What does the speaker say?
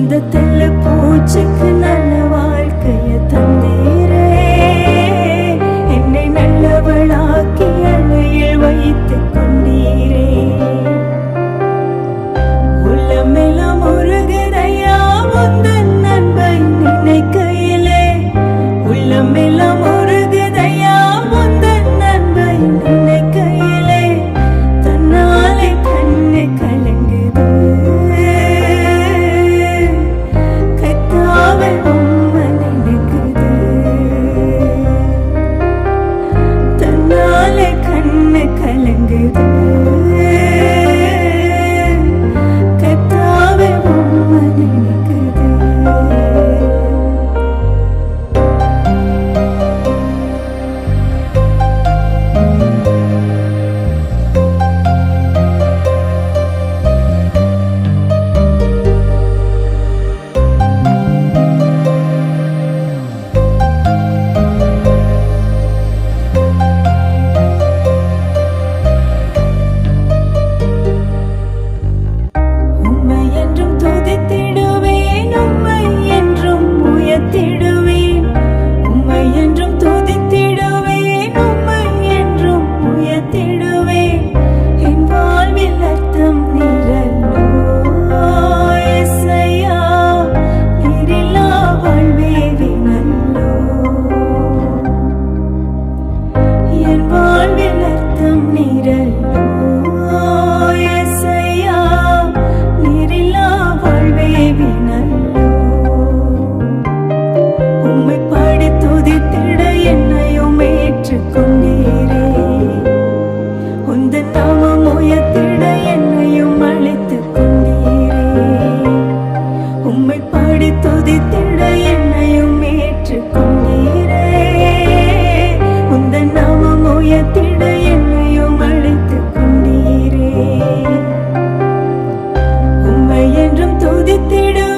இந்த தெல்ல பூச்சிக்கு நல்ல வாழ்க்கைய தந்தே காத்தித்திடும்